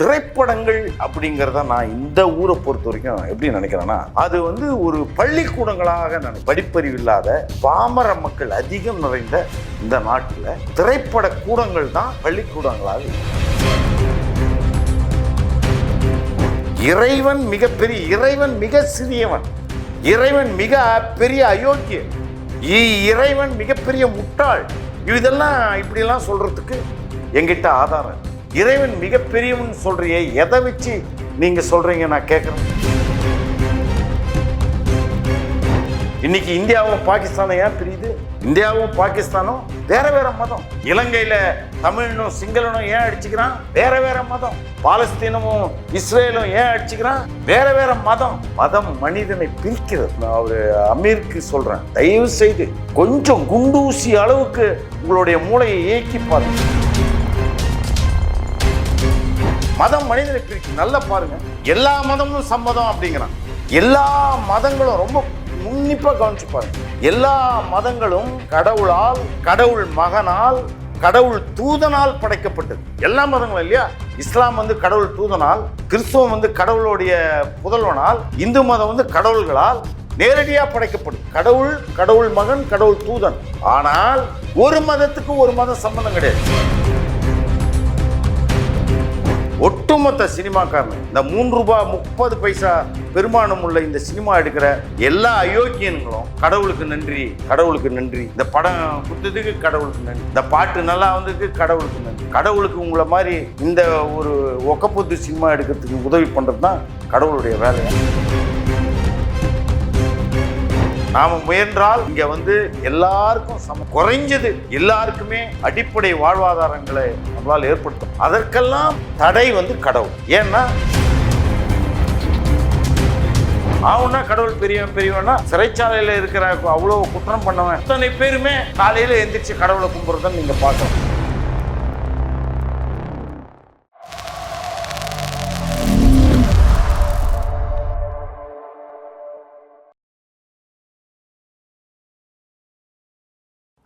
திரைப்படங்கள் அப்படிங்கிறத நான் இந்த ஊரை பொறுத்த வரைக்கும் எப்படி நினைக்கிறேன்னா அது வந்து ஒரு பள்ளிக்கூடங்களாக நான் படிப்பறிவு இல்லாத பாமர மக்கள் அதிகம் நிறைந்த இந்த நாட்டில் திரைப்பட கூடங்கள் தான் பள்ளிக்கூடங்களாக இறைவன் மிகப்பெரிய இறைவன் மிக சிறியவன் இறைவன் மிக பெரிய அயோக்கியன் இ- இறைவன் மிகப்பெரிய முட்டாள் இதெல்லாம் இப்படிலாம் சொல்றதுக்கு எங்கிட்ட ஆதாரம் இறைவன் மிகப்பெரியவன் சொல்றியே எதை வச்சு நீங்க சொல்றீங்க நான் கேட்குறேன் இன்னைக்கு இந்தியாவும் பாகிஸ்தானும் ஏன் பிரியுது? இந்தியாவும் பாகிஸ்தானும் வேற வேற மதம். இலங்கையில தமிழனும் சிங்களனும் ஏன் அடிச்சுக்கிறான்? வேற வேற மதம். பாலஸ்தீனமும் இஸ்ரேலும் ஏன் அடிச்சுக்கிறான்? வேற வேற மதம். மதம் மனிதனை பிரிக்கிறது. நான் அவரு அமீருக்கு சொல்றேன். தயவு செய்து கொஞ்சம் குண்டூசி அளவுக்கு உங்களுடைய மூளையை இயக்கி பாருங்க. மதம் மனிதனுக்கு பிரிக்கும் நல்லா பாருங்க. எல்லா மதமும் சம்மதம் அப்படிங்கிறான். எல்லா மதங்களும் ரொம்ப உன்னிப்பா கவனிச்சு பாருங்க. எல்லா மதங்களும் கடவுளால் கடவுள் மகனால் கடவுள் தூதனால் படைக்கப்பட்டது. எல்லா மதங்களும் இல்லையா? இஸ்லாம் வந்து கடவுள் தூதனால் கிறிஸ்துவம் வந்து கடவுளுடைய புதல்வனால் இந்து மதம் வந்து கடவுள்களால் நேரடியாக படைக்கப்படும். கடவுள் கடவுள் மகன் கடவுள் தூதன். ஆனால் ஒரு மதத்துக்கு ஒரு மதம் சம்பந்தம் கிடையாது. ஒட்டுமொத்த சினிமாக்காரன். இந்த மூன்று ரூபாய் முப்பது பைசா பெருமானம் உள்ள இந்த சினிமா எடுக்கிற எல்லா அயோக்கியன்களும் கடவுளுக்கு நன்றி கடவுளுக்கு நன்றி. இந்த படம் கொடுத்ததுக்கு கடவுளுக்கு நன்றி. இந்த பாட்டு நல்லா வந்ததுக்கு கடவுளுக்கு நன்றி. கடவுளுக்கு உங்களை மாதிரி இந்த ஒரு ஒக்கப்பொத்து சினிமா எடுக்கிறதுக்கு உதவி பண்ணுறது தான் கடவுளுடைய வேலை நாம முயன்றால் இங்க வந்து எல்லாருக்கும் சம குறைஞ்சது எல்லாருக்குமே அடிப்படை வாழ்வாதாரங்களை நம்மளால் ஏற்படுத்தும். அதற்கெல்லாம் தடை வந்து கடவுள். ஏன்னா ஆவுன்னா கடவுள் பெரியவன் பெரியவனா சிறைச்சாலையில் இருக்கிற அவ்வளோ குற்றம் பண்ணவன். அத்தனை பேருமே காலையில் எந்திரிச்சு கடவுளை கும்பிடுறத நீங்க பார்க்கணும்.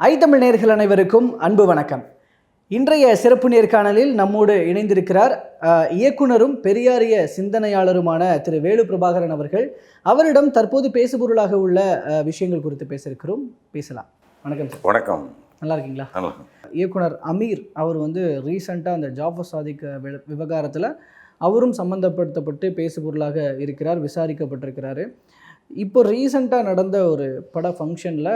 ஐ தமிழ் நேயர்கள் அனைவருக்கும் அன்பு வணக்கம். இன்றைய சிறப்பு நேர்காணலில் நம்மோடு இணைந்திருக்கிறார் இயக்குனரும் பெரியாரிய சிந்தனையாளருமான திரு வேலு பிரபாகரன் அவர்கள். அவரிடம் தற்போது பேசுபொருளாக உள்ள விஷயங்கள் குறித்து பேச இருக்கிறோம் பேசலாம். வணக்கம் சார். வணக்கம். நல்லா இருக்கீங்களா. இயக்குனர் அமீர் அவர் வந்து ரீசண்டாக அந்த ஜாஃபர் சாதிக் விவகாரத்தில் அவரும் சம்மந்தப்படுத்தப்பட்டு பேசுபொருளாக இருக்கிறார் விசாரிக்கப்பட்டிருக்கிறாரு. இப்போ ரீசண்டாக நடந்த ஒரு பட ஃபங்க்ஷனில்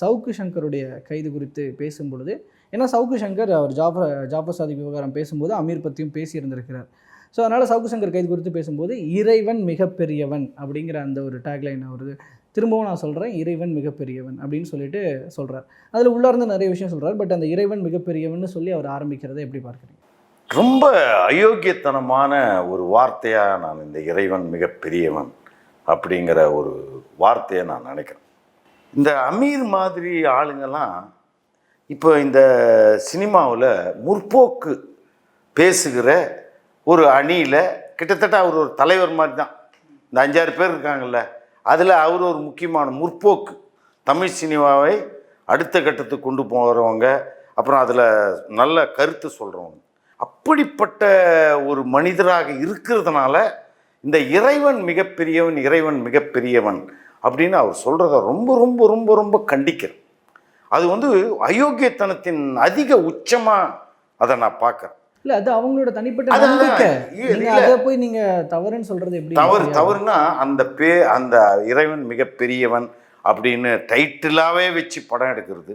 சவுக்கு சங்கருடைய கைது குறித்து பேசும் பொழுது ஏன்னா சவுக்கு சங்கர் அவர் ஜாஃபர் ஜாஃபர் சாதிக் விவகாரம் பேசும்போது அமீர் பற்றியும் பேசியிருந்திருக்கிறார். ஸோ அதனால் சவுக்கு சங்கர் கைது குறித்து பேசும்போது இறைவன் மிகப்பெரியவன் அப்படிங்கிற அந்த ஒரு டேக்லைன் வருது திரும்பவும் நான் சொல்கிறேன் இறைவன் மிகப்பெரியவன் அப்படின்னு சொல்லிட்டு சொல்கிறார் அதில் உள்ளார்ந்து நிறைய விஷயம் சொல்கிறார் பட் அந்த இறைவன் மிகப்பெரியவன் சொல்லி அவர் ஆரம்பிக்கிறதை எப்படி பார்க்குறீங்க? ரொம்ப அயோக்கியத்தனமான ஒரு வார்த்தையாக நான் இந்த இறைவன் மிகப்பெரியவன் அப்படிங்கிற ஒரு வார்த்தையை நான் நினைக்கிறேன். இந்த அமீர் மாதிரி ஆளுங்கெல்லாம் இப்போ இந்த சினிமாவில் முற்போக்கு பேசுகிற ஒரு அணியில் கிட்டத்தட்ட அவர் ஒரு தலைவர் மாதிரி தான். இந்த அஞ்சாறு பேர் இருக்காங்கல்ல அதில் அவர் ஒரு முக்கியமான முற்போக்கு. தமிழ் சினிமாவை அடுத்த கட்டத்துக்கு கொண்டு போகிறவங்க அப்புறம் அதில் நல்ல கருத்து சொல்கிறவங்க அப்படிப்பட்ட ஒரு மனிதராக இருக்கிறதுனால இந்த இறைவன் மிகப்பெரியவன் இறைவன் மிகப்பெரியவன் அப்படின்னு அவர் சொல்கிறத ரொம்ப ரொம்ப ரொம்ப ரொம்ப கண்டிக்கிறேன். அது வந்து அயோக்கியத்தனத்தின் அதிக உச்சமாக அதை நான் பார்க்குறேன். இல்லை அது அவங்களோட தனிப்பட்ட நம்பிக்கை. அதை போய் நீங்கள் தவறுன்னு சொல்கிறது எப்படி? தவறு? தவறுனா அந்த பே அந்த இறைவன் மிகப்பெரியவன் அப்படின்னு டைட்டிலாகவே வச்சு படம் எடுக்கிறது.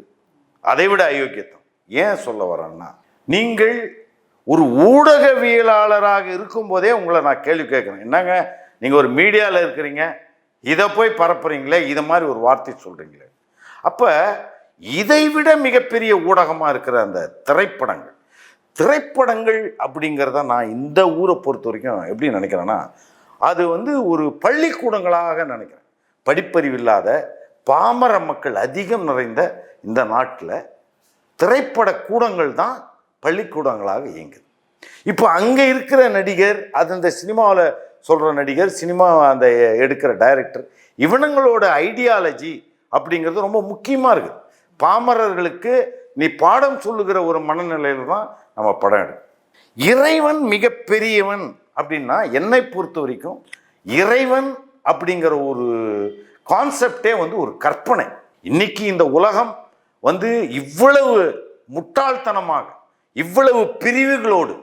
அதை விட அயோக்கியத்தம் ஏன் சொல்ல வரேன்னா நீங்கள் ஒரு ஊடகவியலாளராக இருக்கும்போதே உங்களை நான் கேள்வி கேட்குறேன். என்னங்க? நீங்கள் ஒரு மீடியாவில் இருக்கிறீங்க. இதை போய் பரப்புறீங்களே? இதை மாதிரி ஒரு வார்த்தை சொல்கிறீங்களே அப்போ இதை விட மிகப்பெரிய ஊடகமாக இருக்கிற அந்த திரைப்படங்கள். திரைப்படங்கள் அப்படிங்கிறத நான் இந்த ஊரை பொறுத்த வரைக்கும் எப்படி நினைக்கிறேன்னா அது வந்து ஒரு பள்ளிக்கூடங்களாக நினைக்கிறேன். படிப்பறிவு இல்லாத பாமர மக்கள் அதிகம் நிறைந்த இந்த நாட்டில் திரைப்பட கூடங்கள் தான் பள்ளிக்கூடங்களாக இயங்குது. இப்போ அங்கே இருக்கிற நடிகர் அது அந்த சினிமாவில் சொல்கிற நடிகர் சினிமா அந்த எடுக்கிற டைரக்டர் இவனுங்களோட ஐடியாலஜி அப்படிங்கிறது ரொம்ப முக்கியமாக இருக்குது. பாமரர்களுக்கு நீ பாடம் சொல்லுகிற ஒரு மனநிலையில் தான் நம்ம படம் எடுக்கும் இறைவன் மிகப்பெரியவன் அப்படின்னா என்னை பொறுத்த வரைக்கும் இறைவன் அப்படிங்கிற ஒரு கான்செப்டே வந்து ஒரு கற்பனை. இன்னைக்கு இந்த உலகம் வந்து இவ்வளவு முட்டாள்தனமாக இவ்வளவு பிரிவுகளோடு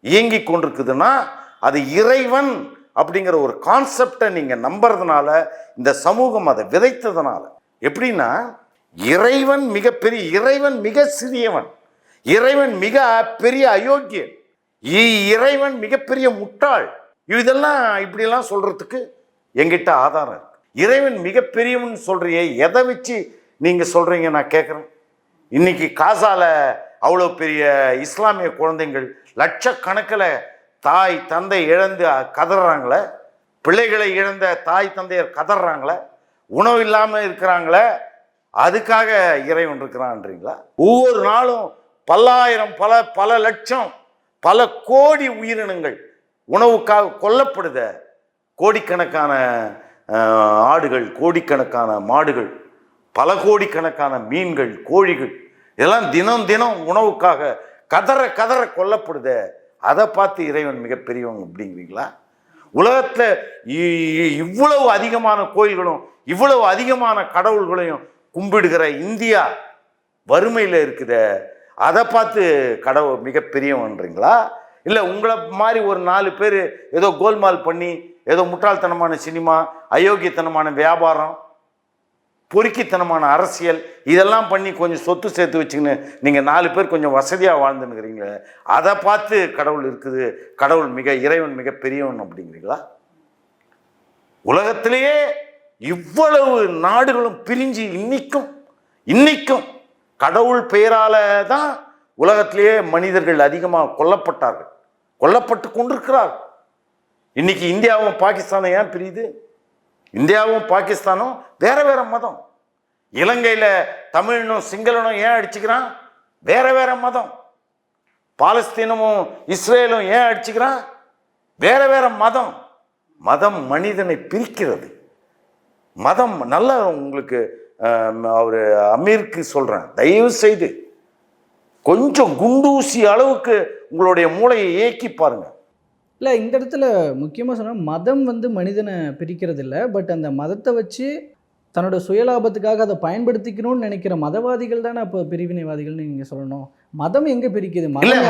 இயங்கி கொண்டிருக்குதுன்னா அது இறைவன் அப்படிங்கிற ஒரு கான்செப்டை நீங்கள் நம்புறதுனால இந்த சமூகம் அதை விதைத்ததுனால. எப்படின்னா இறைவன் மிகப்பெரிய இறைவன் மிக சிறியவன். இறைவன் மிக பெரிய அயோக்கியன். இ- இறைவன் மிகப்பெரிய முட்டாள். இதெல்லாம் இப்படிலாம் சொல்கிறதுக்கு எங்கிட்ட ஆதாரம் இருக்கு. இறைவன் மிகப்பெரியவன் சொல்றியே எதை வச்சு நீங்கள் சொல்கிறீங்க நான் கேட்குறேன் இன்னைக்கு காசால அவ்வளோ பெரிய இஸ்லாமிய குழந்தைங்கள் லட்சக்கணக்கில் தாய் தந்தை இழந்து கதறாங்களே? பிள்ளைகளை இழந்த தாய் தந்தையர் கதறாங்களே? உணவு இல்லாமல் இருக்கிறாங்களே? அதுக்காக இறைவன் இருக்கிறான்றீங்களா? ஒவ்வொரு நாளும் பல்லாயிரம் பல பல லட்சம் பல கோடி உயிரினங்கள் உணவுக்காக கொல்லப்படுத கோடிக்கணக்கான ஆடுகள் கோடிக்கணக்கான மாடுகள் பல கோடிக்கணக்கான மீன்கள் கோழிகள் இதெல்லாம் தினம் தினம் உணவுக்காக கதற கதற கொல்லப்படுதே. அதை பார்த்து இறைவன் மிகப்பெரியவன் அப்படிங்கிறீங்களா? உலகத்தில் இவ்வளவு அதிகமான கோயில்களும் இவ்வளவு அதிகமான கடவுள்களையும் கும்பிடுகிற இந்தியா வறுமையில் இருக்குது. அதை பார்த்து கடவுள் மிகப்பெரியவன்றீங்களா இல்லை உங்களை மாதிரி ஒரு நாலு பேர் ஏதோ கோல்மால் பண்ணி ஏதோ முட்டாள்தனமான சினிமா அயோக்கியத்தனமான வியாபாரம் பொறுக்கித்தனமான அரசியல் இதெல்லாம் பண்ணி கொஞ்சம் சொத்து சேர்த்து வச்சுக்கின்னு நீங்கள் நாலு பேர் கொஞ்சம் வசதியாக வாழ்ந்துன்னுக்கிறீங்களே அதை பார்த்து கடவுள் இருக்குது. கடவுள் மிக இறைவன் மிக பெரியவன் அப்படிங்கிறீங்களா? உலகத்திலேயே இவ்வளவு நாடுகளும் பிரிஞ்சு இன்னிக்கும் இன்னிக்கும் கடவுள் பெயரால தான் உலகத்திலேயே மனிதர்கள் அதிகமாக கொல்லப்பட்டார்கள். கொல்லப்பட்டு கொண்டிருக்கிறார்கள். இன்னைக்கு இந்தியாவும் பாகிஸ்தானும் ஏன் பிரியுது? இந்தியாவும் பாகிஸ்தானும் வேற வேற மதம். இலங்கையில் தமிழனும் சிங்களனும் ஏன் அடிச்சுக்கிறான்? வேற வேற மதம். பாலஸ்தீனமும் இஸ்ரேலும் ஏன் அடிச்சுக்கிறான்? வேற வேற மதம். மதம் மனிதனை பிரிக்கிறது. மதம் நல்லா உங்களுக்கு அவர் அமீருக்கு சொல்கிறேன் தயவு செய்து கொஞ்சம் குண்டூசி அளவுக்கு உங்களுடைய மூளையை இயக்கி பாருங்கள் இல்லை இந்த இடத்துல முக்கியமாக சொன்னால் மதம் வந்து மனிதனை பிரிக்கிறது இல்லை பட் அந்த மதத்தை வச்சு தன்னோட சுயலாபத்துக்காக அதை பயன்படுத்திக்கணும்னு நினைக்கிற மதவாதிகள் தானே அப்போ பிரிவினைவாதிகள்னு நீங்கள் சொல்லணும். மதம் எங்கே பிரிக்குது? மதம்.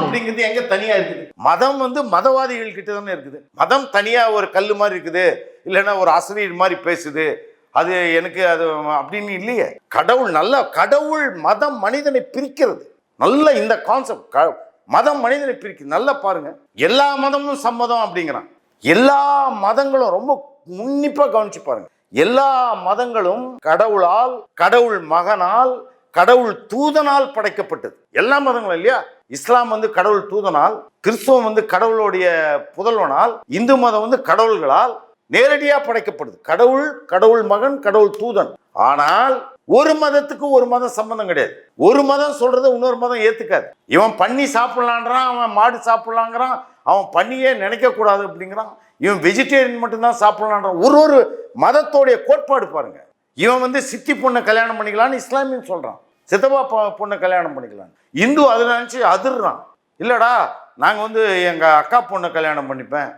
அப்படிங்கிறது எங்க தனியா இருக்குது? மதம் வந்து மதவாதிகள் கிட்ட தானே இருக்குது. மதம் தனியா ஒரு கல்லு மாதிரி இருக்குது. இல்லைன்னா ஒரு அசரீர் மாதிரி பேசுது. அது எனக்கு அது அப்படின்னு இல்லையே. கடவுள் நல்ல கடவுள் மதம் மனிதனை பிரிக்கிறது. நல்ல இந்த கான்செப்ட் மதம் மனிதனை பிரிக்கு. நல்லா பாருங்க. எல்லா மதமும் சம்மதம் அப்படிங்கிறான். எல்லா மதங்களும் ரொம்ப உன்னிப்பா கவனிச்சு பாருங்க. எல்லா மதங்களும் கடவுளால் கடவுள் மகனால் கடவுள் தூதனால் படைக்கப்பட்டது. எல்லா மதங்களும் இல்லையா? இஸ்லாம் வந்து கடவுள் தூதனால் கிறிஸ்துவம் வந்து கடவுளுடைய புதல்வனால் இந்து மதம் வந்து கடவுள்களால் நேரடியாக படைக்கப்படுது கடவுள் கடவுள் மகன் கடவுள் தூதன். ஆனால் ஒரு மதத்துக்கும் ஒரு மதம் சம்பந்தம் கிடையாது. ஒரு மதம் சொல்றதை இன்னொரு மதம் ஏத்துக்காது. இவன் பண்ணி சாப்பிடலான்றான் அவன் மாடு சாப்பிடலாங்கிறான் அவன் பண்ணியே நினைக்க கூடாது அப்படிங்கிறான். இவன் வெஜிடேரியன் மட்டும்தான் சாப்பிடலான்றான் ஒரு ஒரு மதத்தோடைய கோட்பாடு பாருங்க. இவன் வந்து சித்தி பொண்ணை கல்யாணம் பண்ணிக்கலாம்னு இஸ்லாமியன் சொல்றான். சித்தப்பா பொண்ணை கல்யாணம் பண்ணிக்கலாம் இந்து அதில் நினச்சி அதிர்றான். இல்லடா நாங்கள் வந்து எங்கள் அக்கா பொண்ணை கல்யாணம் பண்ணிப்பேன்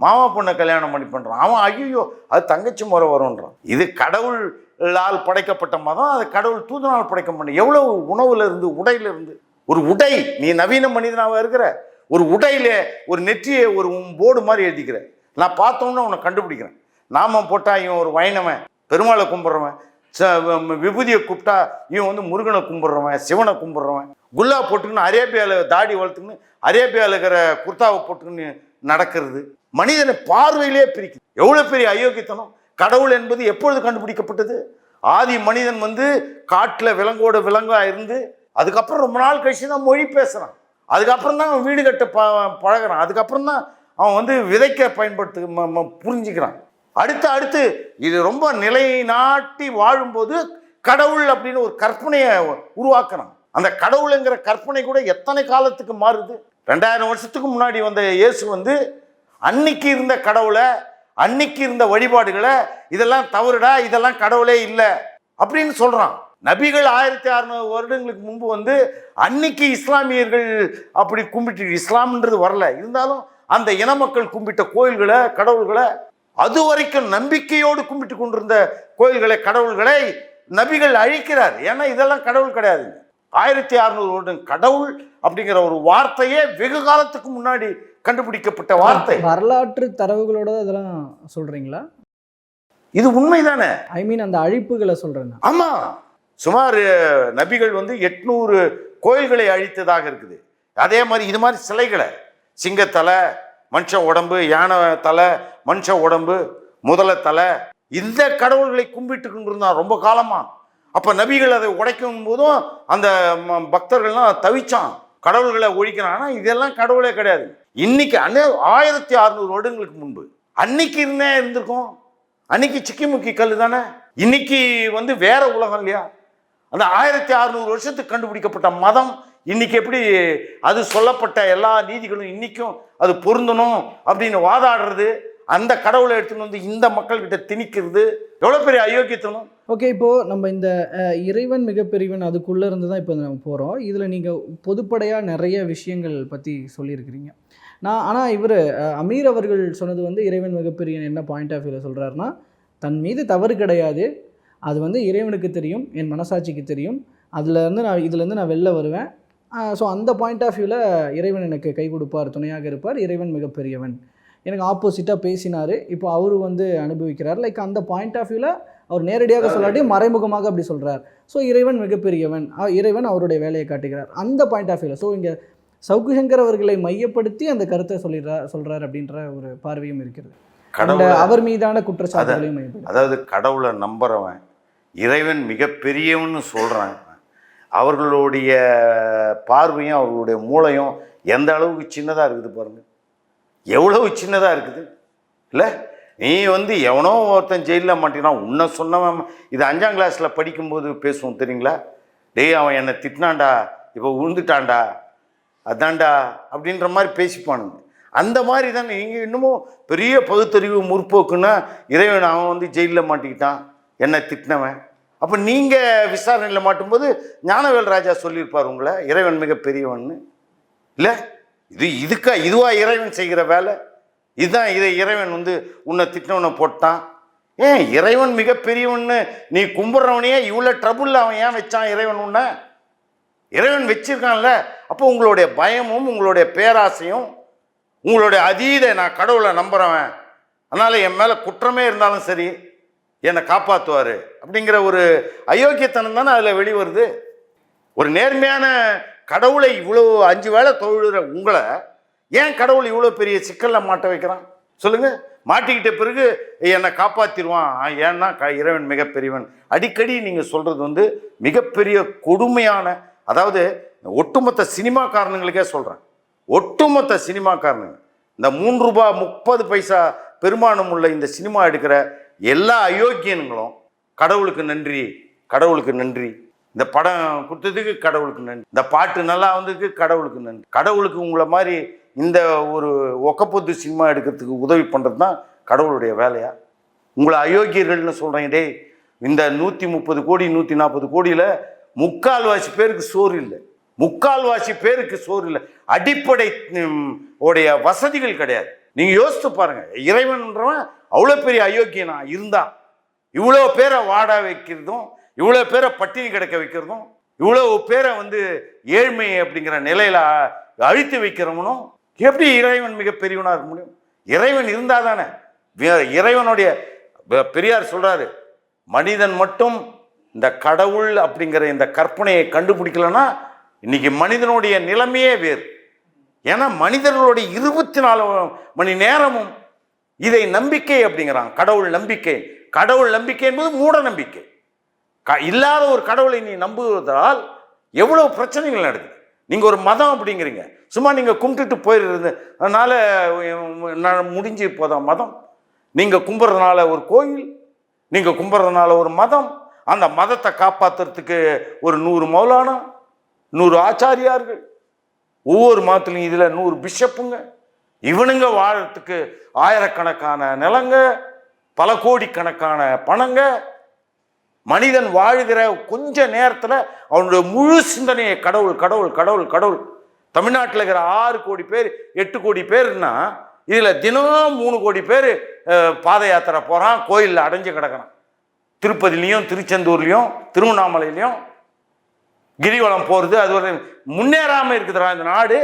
மாமா பொண்ணை கல்யாணம் பண்ணி பண்ணுறான் அவன் ஐயோ அது தங்கச்சி முறை வரும்ன்றான். இது கடவுள் லால் படைக்கப்பட்ட மதம் அது கடவுள் தூதனால் படைக்கப்பட்ட எவ்வளவு உணவுல இருந்து உடையில இருந்து ஒரு உடை நீ நவீன மனிதனாக இருக்கிற ஒரு உடையில ஒரு நெற்றியை ஒரு போர்டு மாதிரி எழுதிக்கிற. நான் பார்த்தோன்னே உன்னை கண்டுபிடிக்கிறேன். நாமம் போட்டால் இவன் ஒரு வைணவன் பெருமாளை கும்பிட்றவன் ச- விபூதியை கூப்பிட்டா இவன் வந்து முருகனை கும்பிட்றவன் சிவனை கும்பிட்றவன். குல்லா போட்டுக்கின்னு அரேபியாவில் தாடி வளர்த்துக்கின்னு அரேபியாவில் இருக்கிற குர்தாவை போட்டுக்கின்னு நடக்கிறது. மனிதனை பார்வையிலே பிரிக்குது. எவ்வளோ பெரிய அயோக்கியத்தனம்? கடவுள் என்பது எப்பொழுது கண்டுபிடிக்கப்பட்டது? ஆதி மனிதன் வந்து காட்டில் விலங்கோட விலங்கா இருந்து அதுக்கப்புறம் ரொம்ப நாள் கழிச்சு தான் மொழி பேசுகிறான் அதுக்கப்புறம் தான் அவன் வீடு கட்ட ப பழகுறான். அதுக்கப்புறம் தான் அவன் வந்து விதைக்க பயன்படுத்து புரிஞ்சுக்கிறான். அடுத்து அடுத்து இது ரொம்ப நிலைநாட்டி வாழும்போது கடவுள் அப்படின்னு ஒரு கற்பனையை உருவாக்குறான். அந்த கடவுளுங்கிற கற்பனை கூட எத்தனை காலத்துக்கு மாறுது? ரெண்டாயிரம் வருஷத்துக்கு முன்னாடி வந்த இயேசு வந்து அன்னைக்கு இருந்த கடவுளை அன்னைக்கு இருந்த வழிபாடுகளை இதெல்லாம் தவறுடா இதெல்லாம் கடவுளே இல்லை அப்படின்னு சொல்கிறான் நபிகள் ஆயிரத்தி அறுநூறு வருடங்களுக்கு முன்பு வந்து அன்னைக்கு இஸ்லாமியர்கள் அப்படி கும்பிட்டு இஸ்லாம்ன்றது வரல. இருந்தாலும் அந்த இன மக்கள் கும்பிட்ட கோயில்களை கடவுள்களை அது வரைக்கும் நம்பிக்கையோடு கும்பிட்டு கொண்டிருந்த கோயில்களை கடவுள்களை நபிகள் அழிக்கிறார். ஏன்னா இதெல்லாம் கடவுள் கிடையாது. ஆயிரத்தி அறுநூறு வருடம் கடவுள் அப்படிங்கிற ஒரு வார்த்தையே வெகு காலத்துக்கு முன்னாடி கண்டுபிடிக்கப்பட்ட வார்த்தை. வரலாற்று தரவுகளோட இதெல்லாம் சொல்றீங்களா? இது உண்மைதானே? ஐ மீன் அந்த அழிப்புகளை சொல்றேன். ஆமா. சுமார் நபிகள் வந்து எட்நூறு கோயில்களை அழித்ததாக இருக்குது. அதே மாதிரி இது மாதிரி சிலைகளை. சிங்கத்தலை மனுஷ உடம்பு யானை தலை மனுஷ உடம்பு முதல தலை இந்த கடவுள்களை கும்பிட்டு கொண்டிருந்தான் ரொம்ப காலமா. அப்ப நபிகள் அதை உடைக்கும் போதும் அந்த பக்தர்கள்லாம் தவிச்சான். கடவுள்களை ஒழிக்கிறான். ஆனால் இதெல்லாம் கடவுளே கிடையாது. இன்னைக்கு அண்ணே ஆயிரத்தி அறுநூறு வருடங்களுக்கு முன்பு அன்னைக்கு இருந்தே இருந்திருக்கும்? அன்னைக்கு சிக்கிமுக்கி கல் தானே? இன்னைக்கு வந்து வேற உலகம் இல்லையா? அந்த ஆயிரத்தி அறுநூறு வருஷத்துக்கு கண்டுபிடிக்கப்பட்ட மதம் இன்னைக்கு எப்படி அது சொல்லப்பட்ட எல்லா நீதிகளும் இன்னைக்கும் அது பொருந்தணும் அப்படின்னு வாதாடுறது அந்த கடவுளை எடுத்துன்னு வந்து இந்த மக்கள்கிட்ட திணிக்கிறது எவ்வளோ பெரிய அயோக்கியத்தனம்? ஓகே இப்போது நம்ம இந்த இறைவன் மிகப்பெரியவன் அதுக்குள்ளே இருந்து தான் இப்போ நம்ம போகிறோம் இதில் நீங்கள் பொதுப்படையாக நிறைய விஷயங்கள் பற்றி சொல்லியிருக்கிறீங்க. நான் ஆனால் இவர் அமீர் அவர்கள் சொன்னது வந்து இறைவன் மிகப்பெரியவன் என்ன பாயிண்ட் ஆஃப் வியூவில் சொல்கிறாருன்னா தன் மீது தவறு கிடையாது. அது வந்து இறைவனுக்கு தெரியும் என் மனசாட்சிக்கு தெரியும். அதுலேருந்து நான் இதுலேருந்து நான் வெளில வருவேன். ஸோ அந்த பாயிண்ட் ஆஃப் வியூவில் இறைவன் எனக்கு கை கொடுப்பார் துணையாக இருப்பார். இறைவன் மிகப்பெரியவன். எனக்கு ஆப்போசிட்டாக பேசினார். இப்போ அவர் வந்து அனுபவிக்கிறார். லைக் அந்த பாயிண்ட் ஆஃப் வியூவில் அவர் நேரடியாக சொல்லாட்டி மறைமுகமாக அப்படி சொல்கிறார் ஸோ இறைவன் மிகப்பெரியவன். இறைவன் அவருடைய வேலையை காட்டுகிறார். அந்த பாயிண்ட் ஆஃப் வியூவில் ஸோ இங்கே சவுக்கு சங்கர் அவர்களை மையப்படுத்தி அந்த கருத்தை சொல்லிடுறார் சொல்கிறார் அப்படின்ற ஒரு பார்வையும் இருக்கிறது. கடவுளை அவர் மீதான குற்றச்சாட்டுகளையும் அதாவது கடவுளை நம்புறவன் இறைவன் மிகப்பெரியவன்னு சொல்கிறான் அவர்களுடைய பார்வையும் அவர்களுடைய மூளையும் எந்த அளவுக்கு சின்னதாக இருக்குது பாருங்க. எவ்வளவு சின்னதாக இருக்குது? இல்லை? நீ வந்து எவனோ ஒருத்தன் ஜெயிலில் மாட்டினான் உன்னை சொன்னவன் இது அஞ்சாம் கிளாஸில் படிக்கும்போது பேசுவோம் தெரியுங்களா? டேய் அவன் என்னை திட்டினான்டா இப்போ உழுந்துட்டான்டா அதான்டா அப்படின்ற மாதிரி பேசிப்பானுங்க. அந்த மாதிரி தான் நீங்கள் இன்னமும் பெரிய பகுத்தறிவு முற்போக்குன்னா இறைவன் அவன் வந்து ஜெயிலில் மாட்டிக்கிட்டான் என்னை திட்டினவன். அப்போ நீங்கள் விசாரணையில் மாட்டும்போது ஞானவேல் ராஜா சொல்லியிருப்பார் உங்களை இறைவன் மிக பெரியவன்னு இல்லை? இது இதுக்கா இதுவா இறைவன் செய்கிற வேலை? இதுதான் இதை இறைவன் வந்து உன்னை திட்டினவனை போட்டான். ஏன் இறைவன் மிகப்பெரியவன்னு நீ கும்பிட்றவனையே இவ்வளோ ட்ரபுளில் அவன் ஏன் வச்சான் இறைவன் உன்னை? இறைவன் வச்சிருக்கான்ல. அப்போ உங்களுடைய பயமும் உங்களுடைய பேராசையும் உங்களுடைய அதீத நான் கடவுளை நம்புறவன். அதனால் என் மேலே குற்றமே இருந்தாலும் சரி என்னை காப்பாற்றுவார் அப்படிங்கிற ஒரு அயோக்கியத்தனம் தானே அதில் வெளிவருது. ஒரு நேர்மையான கடவுளை இவ்வளோ அஞ்சு வேளை தொழுகிற உங்களை ஏன் கடவுள் இவ்வளோ பெரிய சிக்கலில் மாட்ட வைக்கிறான்? சொல்லுங்கள் மாட்டிக்கிட்ட பிறகு என்னை காப்பாற்றிடுவான் ஏன்னா க இறைவன் மிகப்பெரியவன். அடிக்கடி நீங்கள் சொல்கிறது வந்து மிகப்பெரிய கொடுமையான அதாவது ஒட்டுமொத்த சினிமாக்காரனுங்களுக்கே சொல்கிறேன் ஒட்டுமொத்த சினிமாக்காரனுங்க. இந்த மூன்று ரூபாய் முப்பது பைசா பெருமானம் உள்ள இந்த சினிமா எடுக்கிற எல்லா அயோக்கியன்களும் கடவுளுக்கு நன்றி கடவுளுக்கு நன்றி. இந்த படம் கொடுத்ததுக்கு கடவுளுக்கு நன்றி. இந்த பாட்டு நல்லா வந்ததுக்கு கடவுளுக்கு நன்றி. கடவுளுக்கு உங்களை மாதிரி இந்த ஒரு ஒக்கப்பொத்து சினிமா எடுக்கிறதுக்கு உதவி பண்ணுறது தான் கடவுளுடைய வேலையா? உங்களை அயோக்கியர்கள்னு சொல்கிறேன் டேய். இந்த நூற்றி முப்பது கோடி நூற்றி நாற்பது கோடியில் முக்கால்வாசி பேருக்கு சோறு இல்லை. முக்கால்வாசி பேருக்கு சோறு இல்லை. அடிப்படை உடைய வசதிகள் கிடையாது. நீங்கள் யோசித்து பாருங்கள் இறைவன்றவன் அவ்வளோ பெரிய அயோக்கியனா இருந்தா இவ்வளோ பேரை வாட வைக்கிறதும் இவ்வளோ பேரை பட்டினி கிடக்க வைக்கிறதும் இவ்வளோ பேரை வந்து ஏழ்மை அப்படிங்கிற நிலையில அழித்து வைக்கிறவனும் எப்படி இறைவன் மிக பெரியவனாக இருக்க முடியும்? இறைவன் இருந்தால் தானே. இறைவனுடைய பெரியார் சொல்றாரு மனிதன் மட்டும் இந்த கடவுள் அப்படிங்கிற இந்த கற்பனையை கண்டுபிடிக்கலன்னா இன்னைக்கு மனிதனுடைய நிலைமையே வேறு. ஏன்னா மனிதர்களுடைய இருபத்தி நாலு மணி நேரமும் இதை நம்பிக்கை அப்படிங்கிறான் கடவுள் நம்பிக்கை. கடவுள் நம்பிக்கை என்பது மூட நம்பிக்கை. க இல்லாத ஒரு கடவுளை நீ நம்புவதால் எவ்வளவு பிரச்சனைகள் நடக்குது. நீங்கள் ஒரு மதம் அப்படிங்கிறீங்க. சும்மா நீங்கள் கும்பிட்டுட்டு போயிடுறது அதனால் நான் முடிஞ்சு போதான் மதம்? நீங்கள் கும்பிட்றதுனால ஒரு கோயில் நீங்கள் கும்பிட்றதுனால ஒரு மதம் அந்த மதத்தை காப்பாற்றுறதுக்கு ஒரு நூறு மௌலானா நூறு ஆச்சாரியார்கள் ஒவ்வொரு மதத்துலையும் இதில் நூறு பிஷப்புங்க. இவனுங்க வாழறதுக்கு ஆயிரக்கணக்கான நிலங்க பல கோடிக்கணக்கான பணங்க மனிதன் வாழ்கிற கொஞ்ச நேரத்தில் அவனுடைய முழு சிந்தனையை கடவுள் கடவுள் கடவுள் கடவுள். தமிழ்நாட்டில் இருக்கிற ஆறு கோடி பேர் எட்டு கோடி பேர்னா இதில் தினம் மூணு கோடி பேர் பாத யாத்திரை போகிறான் கோயிலில் அடைஞ்சு கிடக்கிறான். திருப்பதிலையும் திருச்செந்தூர்லேயும் திருவண்ணாமலையிலையும் கிரிவலம் போகிறது அது ஒரு முன்னேறாமல் இருக்குதுடா இந்த நாடு.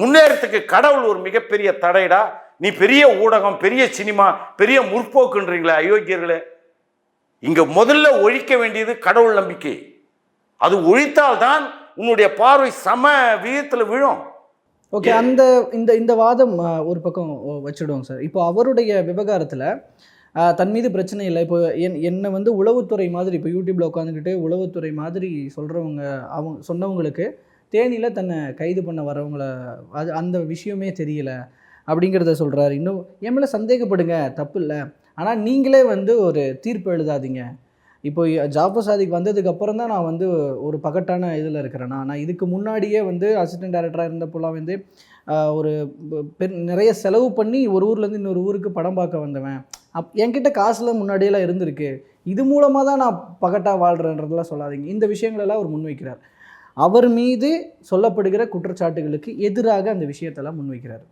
முன்னேறத்துக்கு கடவுள் ஒரு மிகப்பெரிய தடைடா. நீ பெரிய ஊடகம் பெரிய சினிமா பெரிய முற்போக்குன்றீங்களே அயோக்கியர்களே. இங்க முதல்ல ஒழிக்க வேண்டியது கடவுள் நம்பிக்கை. அது ஒழித்தால்தான் உன்னுடைய பார்வை சம விகிதத்தில் விழும். ஓகே அந்த இந்த இந்த வாதம் ஒரு பக்கம் ஓ, வச்சிடுவோம் சார் இப்போ அவருடைய விவகாரத்தில் தன் மீது பிரச்சனை இல்லை. இப்போ என் என்னை வந்து உளவுத்துறை மாதிரி இப்போ யூடியூப்ல உட்காந்துக்கிட்டு உளவுத்துறை மாதிரி சொல்கிறவங்க அவங்க சொன்னவங்களுக்கு தேனியில் தன்னை கைது பண்ண வரவங்கள அது அந்த விஷயமே தெரியல அப்படிங்கிறத சொல்கிறாரு இன்னும் என் மேலே சந்தேகப்படுங்க தப்பு இல்லை. ஆனால் நீங்களே வந்து ஒரு தீர்ப்பு எழுதாதீங்க. இப்போ ஜாஃபர் சாதிக் வந்ததுக்கப்புறம் தான் நான் வந்து ஒரு பகட்டான இதில் இருக்கிறேன்னா நான் இதுக்கு முன்னாடியே வந்து அசிஸ்டன்ட் டைரக்டராக இருந்தப்போலாம் வந்து ஒரு ப- பெரு நிறைய செலவு பண்ணி ஒரு ஊர்லேருந்து இன்னொரு ஊருக்கு படம் பார்க்க வந்தவன். அப் என்கிட்ட காசுலாம் முன்னாடியெல்லாம் இருந்திருக்கு. இது மூலமாக தான் நான் பகட்டாக வாழ்கிறேன்றதெல்லாம் சொல்லாதீங்க. இந்த விஷயங்களெல்லாம் அவர் முன்வைக்கிறார். அவர் மீது சொல்லப்படுகிற குற்றச்சாட்டுகளுக்கு எதிராக அந்த விஷயத்தெல்லாம் முன்வைக்கிறார்.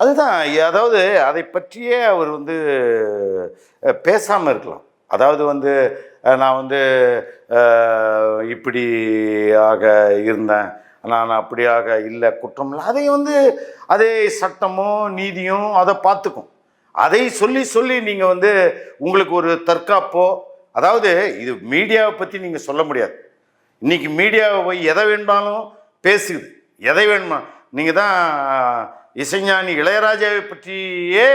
அதுதான் அதாவது அதை பற்றியே அவர் வந்து பேசாமல் இருக்கலாம். அதாவது வந்து நான் வந்து இப்படியாக இருந்தேன் நான் அப்படியாக இல்லை குற்றம் இல்லை. அதை வந்து அதே சட்டமும் நீதியும் அதை பார்த்துக்கும். அதை சொல்லி சொல்லி நீங்கள் வந்து உங்களுக்கு ஒரு தற்காப்போ அதாவது இது மீடியாவை பற்றி நீங்கள் சொல்ல முடியாது. இன்றைக்கி மீடியாவை போய் எதை வேண்டாலும் பேசுது. எதை வேணுமா நீங்கள் தான் இசைஞானி இளையராஜாவை பற்றியே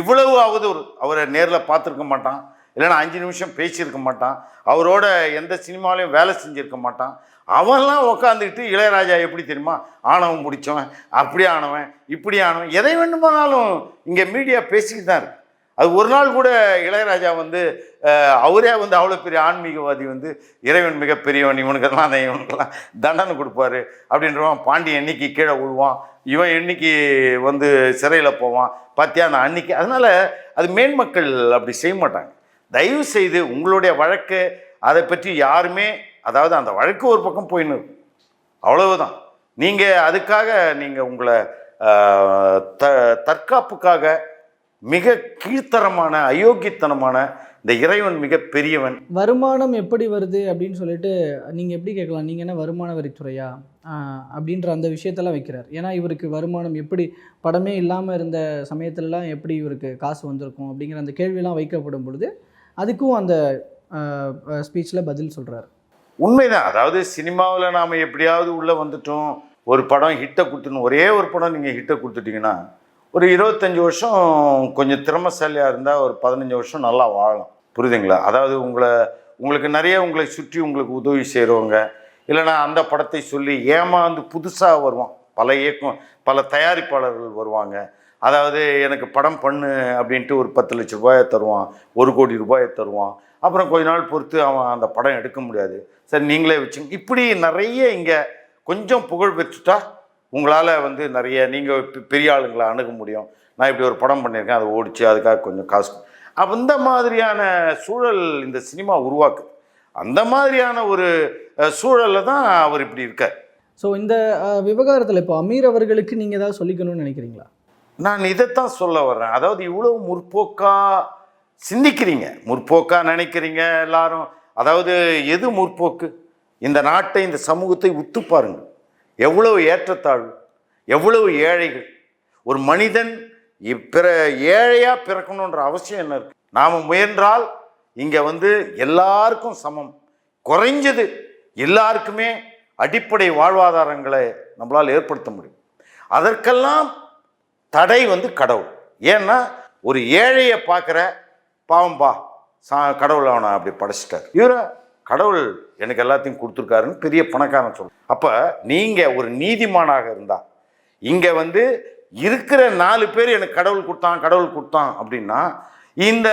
இவ்வளவு அவதூறு அவரை நேரில் பார்த்துருக்க மாட்டான். இல்லைன்னா அஞ்சு நிமிஷம் பேசியிருக்க மாட்டான். அவரோட எந்த சினிமாலையும் வேலை செஞ்சிருக்க மாட்டான். அவன்லாம் உக்காந்துக்கிட்டு இளையராஜா எப்படி தெரியுமா? ஆணவம் பிடிச்சவன் அப்படி ஆனவன் இப்படி ஆனவன் எதை வேண்டுமானாலும் இங்கே மீடியா பேசிக்கிட்டு தான் இருக்கு. அது ஒரு நாள் கூட இளையராஜா வந்து அவரே வந்து அவ்வளோ பெரிய ஆன்மீகவாதி வந்து இறைவன் மிகப்பெரியவன் இவனுக்கெல்லாம் அந்த இவனுக்கெல்லாம் தண்டனை கொடுப்பாரு அப்படின்றவன் பாண்டி என்னைக்கு கீழே விழுவான். இவன் என்னைக்கு வந்து சிறையில் போவான். பார்த்தியா நான் அன்னைக்கு அதனால் அது மேன்மக்கள் அப்படி செய்ய மாட்டாங்க. தயவு செய்து உங்களுடைய வழக்கு அதை பற்றி யாருமே அதாவது அந்த வழக்கு ஒரு பக்கம் போயின்னு இருக்கும். அவ்வளவுதான். நீங்கள் அதுக்காக நீங்கள் உங்களை த தற்காப்புக்காக மிக கீழ்த்தரமான அயோக்கியத்தனமான இந்த இறைவன் மிக பெரியவன். வருமானம் எப்படி வருது அப்படின்னு சொல்லிட்டு நீங்கள் எப்படி கேட்கலாம்? நீங்கள் என்ன வருமான வரித்துறையா? அப்படின்ற அந்த விஷயத்தெல்லாம் வைக்கிறார். ஏன்னா இவருக்கு வருமானம் எப்படி படமே இல்லாமல் இருந்த சமயத்துலலாம் எப்படி இவருக்கு காசு வந்திருக்கும் அப்படிங்கிற அந்த கேள்வியெல்லாம் வைக்கப்படும் பொழுது அதுக்கும் அந்த ஸ்பீச்சில் பதில் சொல்கிறார் உண்மைதான். அதாவது சினிமாவில் நாம் எப்படியாவது உள்ளே வந்துட்டோம். ஒரு படம் ஹிட்டை கொடுத்துணும் ஒரே ஒரு படம் நீங்கள் ஹிட்டை கொடுத்துட்டீங்கன்னா ஒரு இருபத்தஞ்சி வருஷம் கொஞ்சம் திறமசாலியாக இருந்தால் ஒரு பதினஞ்சு வருஷம் நல்லா வாழும் புரியுதுங்களா? அதாவது உங்களை உங்களுக்கு நிறைய உங்களை சுற்றி உங்களுக்கு உதவி செய்கிறவங்க இல்லைன்னா அந்த படத்தை சொல்லி ஏமாந்து புதுசாக வருவான். பல இயக்கம் பல தயாரிப்பாளர்கள் வருவாங்க. அதாவது எனக்கு படம் பண்ணு அப்படின்ட்டு ஒரு பத்து லட்ச ரூபாயை தருவான் ஒரு கோடி ரூபாயை தருவான். அப்புறம் கொஞ்ச நாள் பொறுத்து அவன் அந்த படம் எடுக்க முடியாது. சரி நீங்களே வச்சுங்க. இப்படி நிறைய இங்கே கொஞ்சம் புகழ் பெற்றுட்டா உங்களால் வந்து நிறைய நீங்கள் பெரிய ஆளுங்களை அணுக முடியும். நான் இப்படி ஒரு படம் பண்ணியிருக்கேன் அதை ஓடிச்சு அதுக்காக கொஞ்சம் காசு அப்ப இந்த மாதிரியான சூழல் இந்த சினிமா உருவாக்குது. அந்த மாதிரியான ஒரு சூழலில் தான் அவர் இப்படி இருக்கார். ஸோ இந்த விவகாரத்தில் இப்போ அமீர் அவர்களுக்கு நீங்கள் ஏதாவது சொல்லிக்கணும்னு நினைக்கிறீங்களா? நான் இதைத்தான் சொல்ல வர்றேன். அதாவது இவ்வளவு முற்போக்கா சிந்திக்கிறீங்க. முற்போக்கா நினைக்கிறீங்க எல்லாரும். அதாவது எது முற்போக்கு? இந்த நாட்டை இந்த சமூகத்தை உத்து பாருங்க எவ்வளவு ஏற்றத்தாழ்வு எவ்வளவு ஏழைகள். ஒரு மனிதன் இப் பிற ஏழையாக பிறக்கணுன்ற அவசியம் என்ன இருக்கு? நாம் முயன்றால் இங்கே வந்து எல்லாருக்கும் சமம். குறைஞ்சது எல்லாருக்குமே அடிப்படை வாழ்வாதாரங்களை நம்மளால் ஏற்படுத்த முடியும். அதற்கெல்லாம் தடை வந்து கடவுள். ஏன்னா ஒரு ஏழையை பார்க்குற பாவம்பா சா கடவுள் அவனை அப்படி படைச்சிட்டார். இவரை கடவுள் எனக்கு எல்லாத்தையும் கொடுத்துருக்காருன்னு பெரிய பணக்காரன் சொல்லு அப்போ நீங்கள் ஒரு நீதிமானாக இருந்தால் இங்கே வந்து இருக்கிற நாலு பேர் எனக்கு கடவுள் கொடுத்தான் கடவுள் கொடுத்தான் அப்படின்னா இந்த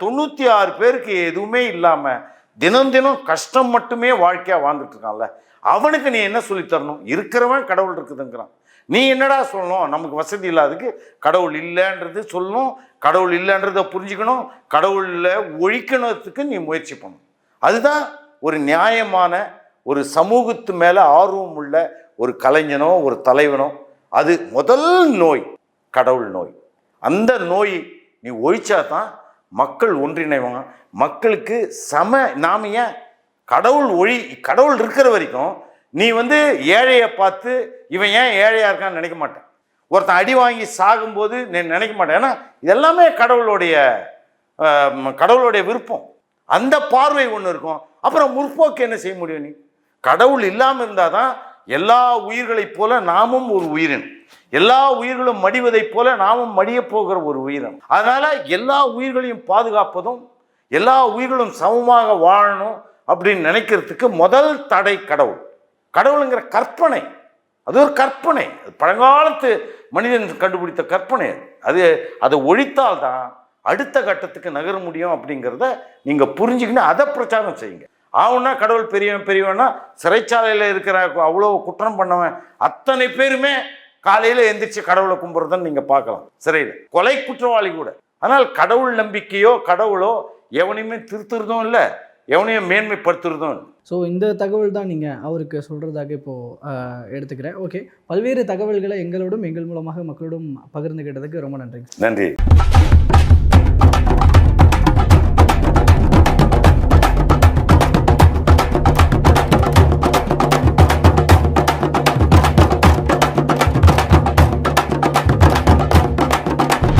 தொண்ணூற்றி ஆறு பேருக்கு எதுவுமே இல்லாமல் தினம் தினம் கஷ்டம் மட்டுமே வாழ்க்கையாக வாழ்ந்துட்டு இருக்கான்ல. அவனுக்கு நீ என்ன சொல்லித்தரணும் இருக்கிறவன் கடவுள் இருக்குதுங்கிறான். நீ என்னடா சொல்லணும்? நமக்கு வசதி இல்லாததுக்கு கடவுள் இல்லைன்றது சொல்லணும் கடவுள் இல்லைன்றதை புரிஞ்சுக்கணும் கடவுளில் ஒழிக்கணுறதுக்கு நீ முயற்சி பண்ணணும். அதுதான் ஒரு நியாயமான ஒரு சமூகத்து மேலே ஆர்வம் உள்ள ஒரு கலைஞனோ ஒரு தலைவனோ அது முதல் நோய் கடவுள் நோய். அந்த நோய் நீ ஒழிச்சா தான் மக்கள் ஒன்றிணைவாங்க. மக்களுக்கு சம நாம ஏன் கடவுள் ஒழி கடவுள் இருக்கிற வரைக்கும் நீ வந்து ஏழையை பார்த்து இவன் ஏன் ஏழையாக இருக்கான்னு நினைக்க மாட்டேன். ஒருத்தன் அடி வாங்கி சாகும்போது நீ நினைக்க மாட்டேன். ஏன்னா இதெல்லாமே கடவுளுடைய கடவுளுடைய விருப்பம். அந்த பார்வை ஒன்று இருக்கும். அப்புறம் முற்போக்கு என்ன செய்ய முடியும் நீ? கடவுள் இல்லாமல் இருந்தால் தான் எல்லா உயிர்களைப் போல நாமும் ஒரு உயிரின் எல்லா உயிர்களும் மடிவதைப் போல நாமும் மடிய போகிற ஒரு உயிரினம். அதனால எல்லா உயிர்களையும் பாதுகாப்பதும் எல்லா உயிர்களும் சமமாக வாழணும் அப்படின்னு நினைக்கிறதுக்கு முதல் தடை கடவுள். கடவுளுங்கிற கற்பனை. அது ஒரு கற்பனை. அது பழங்காலத்து மனிதன் கண்டுபிடித்த கற்பனை அது. அது அதை ஒழித்தால்தான் அடுத்த கட்டத்துக்கு நகர முடியும் அப்படிங்கிறத நீங்கள் புரிஞ்சுக்கின்னு அதை பிரச்சாரம் செய்யுங்க. ஆவுன்னா கடவுள் பெரியவன் பெரியவன்னா சிறைச்சாலையில் இருக்கிற அவ்வளோ குற்றம் பண்ணவன். அத்தனை பேருமே காலையில் எந்திரிச்சு கடவுளை கும்பிட்றதுன்னு நீங்கள் பார்க்கலாம். சிறையில். கொலை குற்றவாளி கூட. ஆனால் கடவுள் நம்பிக்கையோ கடவுளோ எவனையுமே திருத்துறதும் இல்லை. எவனையும் மேன்மைப்படுத்துறதும் இல்லை. ஸோ இந்த தகவல் தான் நீங்கள் அவருக்கு சொல்கிறதாக இப்போது எடுத்துக்கிறேன். ஓகே பல்வேறு தகவல்களை எங்களோடும் எங்கள் மூலமாக மக்களோடும் பகிர்ந்துக்கிட்டதுக்கு ரொம்ப நன்றி நன்றி.